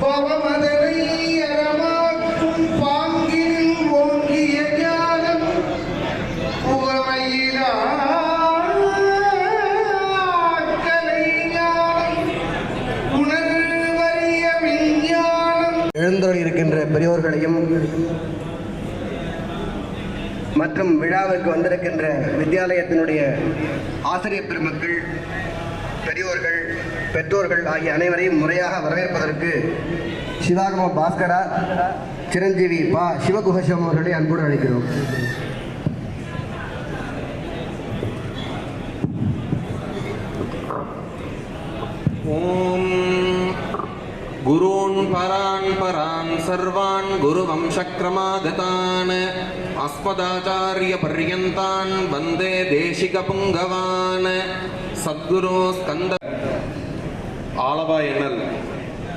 பவமதனை அறமாக்கும் ஓங்கிய ஞானம் புகமையிலாக்கலை ஞானம் விஞ்ஞானம் எழுந்தோர் இருக்கின்ற பெரியோர்களையும் மற்றும் விழாவிற்கு வந்திருக்கின்ற வித்தியாலயத்தினுடைய ஆசிரியர் பெருமக்கள் பெரியோர்கள் பெற்றோர்கள் ஆகிய அனைவரையும் முறையாக வரவேற்பதற்கு சிவாகம பாஸ்கரா சிரஞ்சீவி பா சிவகுஹசிவம் அவர்களை அன்போடு அழைக்கிறோம் ॐ गुरून् परान् परान् सर्वान् गुरुवंशक्रमागतान् अस्मदाचार्यपर्यन्तान् वन्दे देशिकपुङ्गवान् சத்குரு ஸ்கந்த ஆலவா எண்ணல்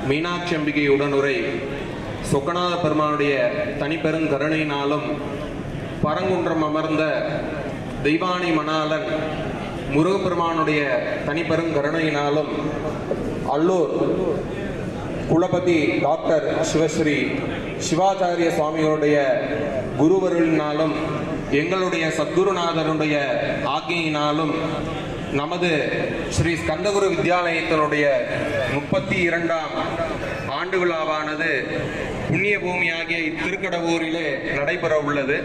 மீனாட்சி அம்பிகை உடனுரை சொக்கநாத பெருமானுடைய தனிப்பெருங்கருணையினாலும் பரங்குன்றம் அமர்ந்த தெய்வானி மணாலன் முருகப்பெருமானுடைய தனிப்பெருங்கருணையினாலும் அல்லூர் குலபதி டாக்டர் சிவஸ்ரீ சிவாச்சாரிய சுவாமிகளுடைய குருவருளினாலும் எங்களுடைய சத்குருநாதருடைய ஆக்ஞையினாலும் நமது ஸ்ரீ ஸ்கந்தகுரு வித்யாலயத்தினுடைய முப்பத்தி இரண்டாம் ஆண்டு விழாவானது புண்ணிய பூமியாகிய இத்திருக்கடவூரிலே நடைபெற உள்ளது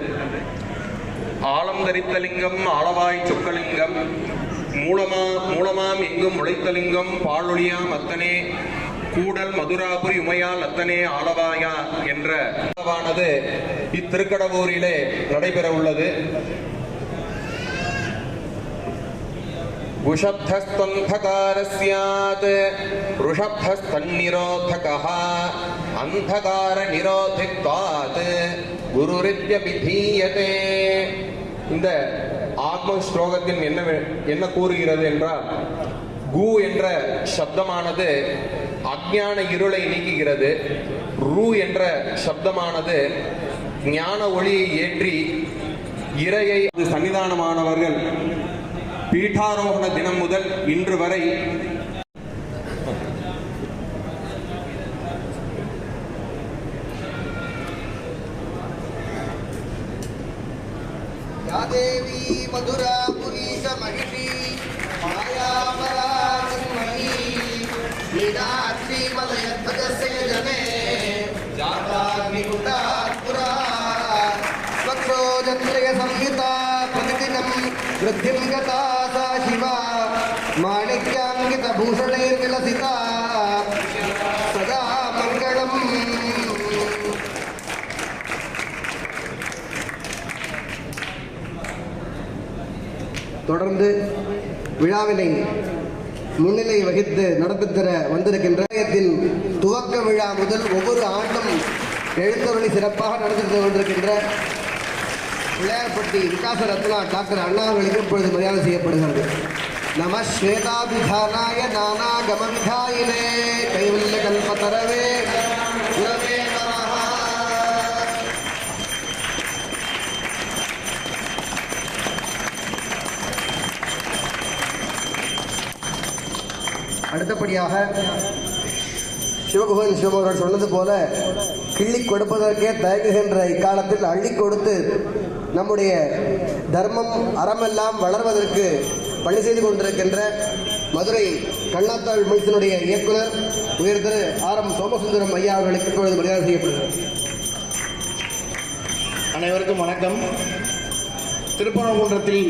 ஆலம் தரித்தலிங்கம் ஆளவாய் சொக்கலிங்கம் மூலமா மூலமாம் எங்கும் உழைத்தலிங்கம் பாலொழியாம் அத்தனே கூடல் மதுராபுரி உமையால் அத்தனே ஆளவாயா என்ற இத்திருக்கடவூரிலே நடைபெற உள்ளது उषब्धस्तन्धकार स्यात् ऋषब्धस्तन्निरोधकः अन्धकारनिरोधित्वात् குருரித்யபிதீயதே இந்த ஆத்ம ஸ்லோகத்தின் என்ன வே- என்ன கூறுகிறது என்றால் கு என்ற சப்தமானது அஜ்ஞான இருளை நீக்குகிறது ரு என்ற சப்தமானது ஞான ஒளியை ஏற்றி இறையை அது சன்னிதானமானவர்கள் பீఠாரோகண தினம் முதல் இன்று வரை தேவி மதுரா புரீச மகிஷி மாயாபராஜன்மணி மீனாட்சி மலயத்வஜசே ஜனே ஜாதாக்னிகுண்டாத்புரா ஸ்வக்ரோஜத்ரய சம்யுதா பிரதிதினம் விருத்திம் शिवा माणिक्याङ्कितभूषणैर्विलसिता सदा मङ्गलम् தொடர்ந்து விழாவினை முன்னிலை வகித்து நடத்தித்தர வந்திருக்கின்ற ஆலயத்தின் துவக்க விழா முதல் ஒவ்வொரு ஆண்டும் எழுத்தருளி சிறப்பாக நடத்திட்டு கொண்டிருக்கின்ற பிள்ளையார்பட்டி விகாச ரத்னா டாக்டர் அண்ணாவர்களுக்கு இப்பொழுது மரியாதை செய்யப்படுகிறது. நம ஸ்வேதாபிதானாய நானா கமவிதாயிலே கைவல்ய கல்பதரவே அடுத்தபடியாக சிவகுகன் சிவமர்கள் சொன்னது போல கிள்ளி கொடுப்பதற்கே தயங்குகின்ற இக்காலத்தில் அள்ளி கொடுத்து நம்முடைய தர்மம் அறமெல்லாம் வளர்வதற்கு பணி செய்து கொண்டிருக்கின்ற மதுரை கண்ணாத்தாள் மைசனுடைய இயக்குனர் உயர் திரு ஆர் எம் சோமசுந்தரம் ஐயா அவர்களுக்கு இப்பொழுது மரியாதை செய்யப்படுகிறது. அனைவருக்கும் வணக்கம். திருப்பரங்குன்றத்தில்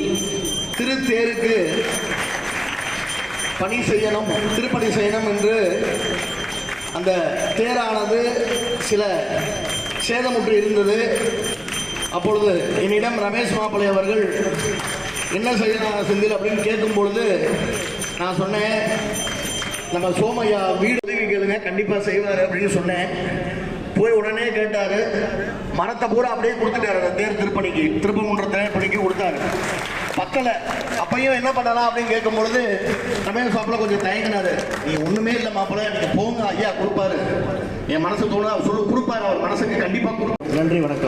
திருத்தேருக்கு பணி செய்யணும் திருப்பணி செய்யணும் என்று அந்த தேரானது சில சேதமுற்று இருந்தது. அப்பொழுது என்னிடம் ரமேஷ் மாப்பிள்ளை அவர்கள் என்ன செய்யலாம் செந்தில்? அப்படின்னு கேட்கும் பொழுது நான் சொன்னேன் நம்ம சோமையா வீடு உதவி கேளுங்க கண்டிப்பாக செய்வார் அப்படின்னு சொன்னேன். போய் உடனே கேட்டாரு மரத்தை பூரா அப்படியே கொடுத்துட்டாரு தேர் திருப்பணிக்கு திருப்பங்குன்ற திருப்பணிக்கு கொடுத்தாரு. பத்தல அப்பையும் என்ன பண்ணலாம்? அப்படின்னு கேட்கும் பொழுது ரமேஷ் மாப்பிள்ள கொஞ்சம் தயங்கினாரு நீ ஒண்ணுமே இல்லை மாப்பிள்ள நீங்க போங்க ஐயா கொடுப்பாரு. என் மனசு தோணு அவர் சொல்லு கொடுப்பாரு அவர் மனசுக்கு கண்டிப்பா கொடுப்பாரு. நன்றி வணக்கம்.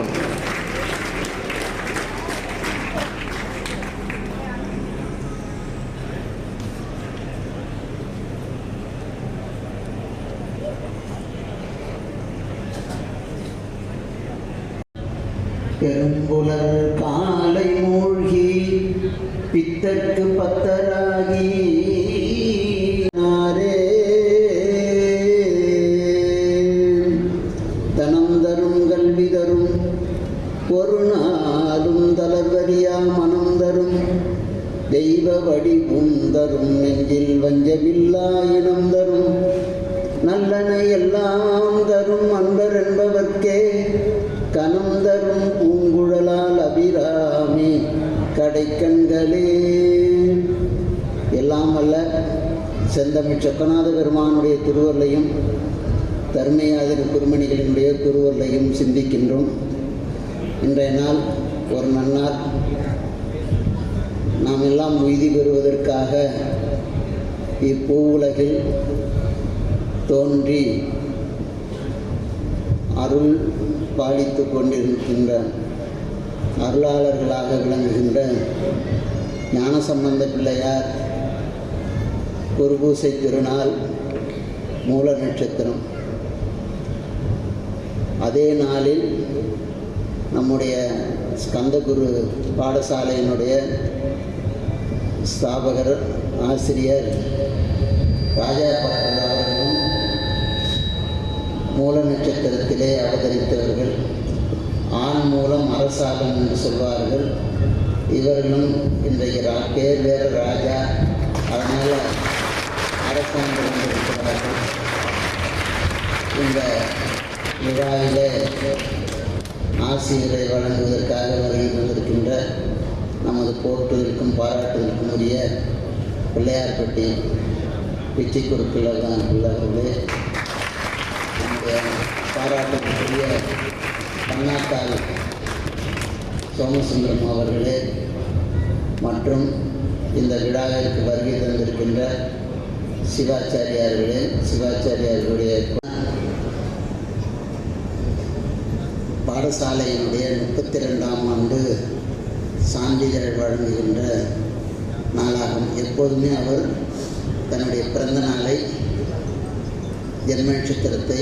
கனம் தரும் பூங்குழலால் அபிராமி கடைக்கண்களே. எல்லாம் அல்ல செந்தமிழ் சொக்கநாத பெருமானுடைய திருவருளையும் தர்மயாதிர குருமணிகளினுடைய திருவருளையும் சிந்திக்கின்றோம். இன்றைய நாள் ஒரு நன்னாள். நாம் எல்லாம் உய்தி பெறுவதற்காக இப்பூ உலகில் தோன்றி அருள் பாலித்து கொண்டிருக்கின்ற அருளாளர்களாக விளங்குகின்ற ஞானசம்பந்த பிள்ளையார் குருபூசை திருநாள் மூல நட்சத்திரம். அதே நாளில் நம்முடைய ஸ்கந்தகுரு பாடசாலையினுடைய ஸ்தாபகர் ஆசிரியர் ராஜா மூல நட்சத்திரத்திலே அவதரித்தவர்கள் ஆண் மூலம் அரசாகும் என்று சொல்வார்கள். இவர்களும் இன்றைக்கு ரா பேர் வேறு ராஜா. அதனால் அரசாங்கம் இருக்கிறார்கள் இந்த விழாவிலே ஆசிரியரை வழங்குவதற்காக வருகை தந்திருக்கின்ற நமது போற்றுவதற்கும் பாராட்டுவதற்கும் உரிய பிள்ளையார்பட்டி பிச்சை குருக்கள் உள்ளவர்களே பாராட்டக்கூடிய பன்னாட்டால் சோமசுந்தரம் அவர்களே மற்றும் இந்த விழாவிற்கு வருகை தந்திருக்கின்ற சிவாச்சாரியார்களே சிவாச்சாரியார்களுடைய பாடசாலையினுடைய முப்பத்தி ரெண்டாம் ஆண்டு சான்றிதழ் வழங்குகின்ற நாளாகும். எப்போதுமே அவர் தன்னுடைய பிறந்த நாளை ஜென்ம நட்சத்திரத்தை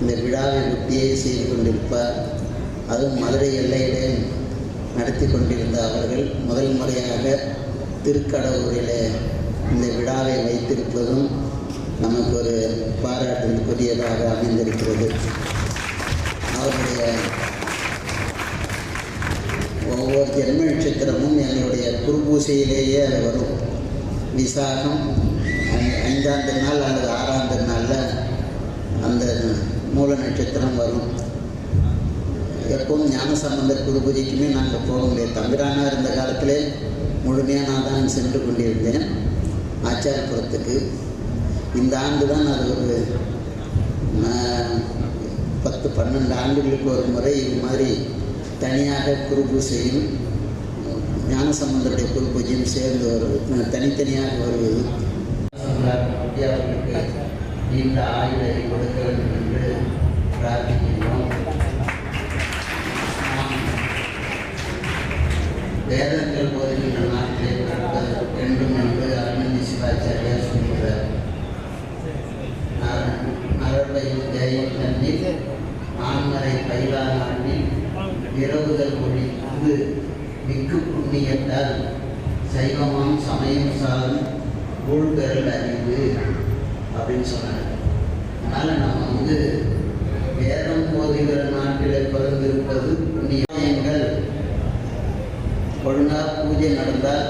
இந்த விழாவை ஒட்டியே செய்து கொண்டிருப்பார். அதுவும் மதுரை எல்லையிலே நடத்தி கொண்டிருந்த அவர்கள் முதல் முறையாக திருக்கடவுரிலே இந்த விழாவை வைத்திருப்பதும் நமக்கு ஒரு பாராட்டுக்குரியதாக அமைந்திருக்கிறது. அவருடைய ஒவ்வொரு ஜென்ம நட்சத்திரமும் எங்களுடைய குருபூசையிலேயே அது வரும். விசாகம் ஐந்தாம் திருநாள் அல்லது ஆறாம் திருநாளில் அந்த மூல நட்சத்திரம் வரும். எப்பவும் ஞானசம்பந்த குரு பூஜைக்குமே நாங்கள் போக முடியாது. தம்பிரானாக இருந்த காலத்திலே முழுமையாக நான் தான் சென்று கொண்டிருந்தேன். ஆச்சாரபுரத்துக்கு. இந்த ஆண்டு தான் அது ஒரு பத்து பன்னெண்டு ஆண்டுகளுக்கு ஒரு முறை இது மாதிரி தனியாக குரு பூஜையும் ஞானசம்பந்தருடைய குரு பூஜையும் சேர்ந்து வருவது தனித்தனியாக வருவது அவர்களுக்கு நீண்ட ஆயுளை கொடுக்க வேண்டும் என்று பிரார்த்திக்கின்றோம். நாம் வேதங்கள் போதுகின்ற நாட்களை பிறக்க வேண்டும் என்று அருணந்தி சிவாச்சாரியார் சொல்கிறார் மரபையில் ஜெயம் தண்ணி நான்மறை பயிலா நாட்டில் இரவுதல் ஒழித்து மிக்கு புண்ணியத்தால் சைவமாம் சமயம் சாரும் ஊழ்கரல் அறிவு. அப்படின்னு சொன்னாங்க. அதனால் நம்ம வந்து வேதம் போதுகிற நாட்டில் பிறந்திருப்பது புண்ணியங்கள். ஒழுங்காக பூஜை நடந்தால்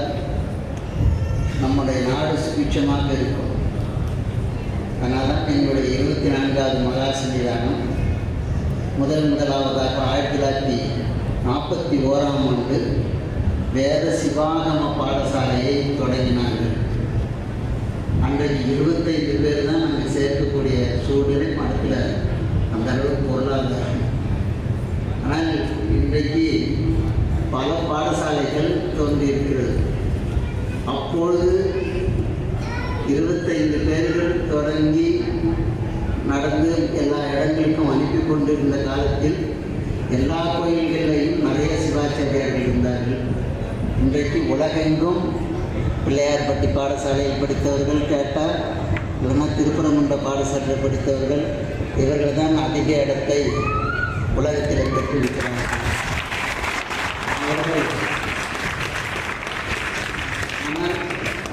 நம்முடைய நாடு சுபிட்சமாக இருக்கும். அதனால தான் எங்களுடைய இருபத்தி நான்காவது மகா சன்னிதானம் முதல் முதலாவதாக ஆயிரத்தி தொள்ளாயிரத்தி நாற்பத்தி ஓராம் ஆண்டு வேத சிவாகம பாடசாலையை தொடங்கினார்கள். அன்றைக்கு இருபத்தைந்து பேர் தான் நாங்கள் சேர்க்கக்கூடிய சூழ்நிலை மடத்தில் அந்த அளவுக்கு பொருளாதாரம். ஆனால் இன்றைக்கு பல பாடசாலைகள் தோன்றியிருக்கிறது அப்பொழுது இருபத்தைந்து பேர்கள் தொடங்கி நடந்து எல்லா இடங்களுக்கும் அனுப்பி கொண்டிருந்த காலத்தில் எல்லா கோயில்களிலையும் நிறைய சிவாச்சாரியார்கள் இருந்தார்கள். இன்றைக்கு உலகெங்கும் பிள்ளையார்பட்டி பாடசாலையில் படித்தவர்கள் கேட்டால் இல்லைன்னா திருப்பரங்குன்ற பாடசாலையில் படித்தவர்கள் இவர்கள் தான் அதிக இடத்தை உலகத்தில் பெற்றிருக்கிறார்கள் அவர்கள் ஆனால்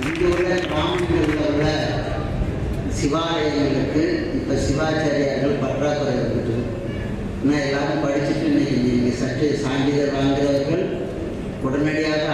இங்கே உள்ள கிராமங்களில் உள்ள சிவாலயங்களுக்கு இப்போ சிவாச்சாரியார்கள் பற்றாக்குறை இருக்குது இன்னும் எல்லாரும் படிச்சுட்டு இன்னைக்கு நீங்கள் சற்று சான்றிதழ் வாங்குகிறவர்கள் உடனடியாக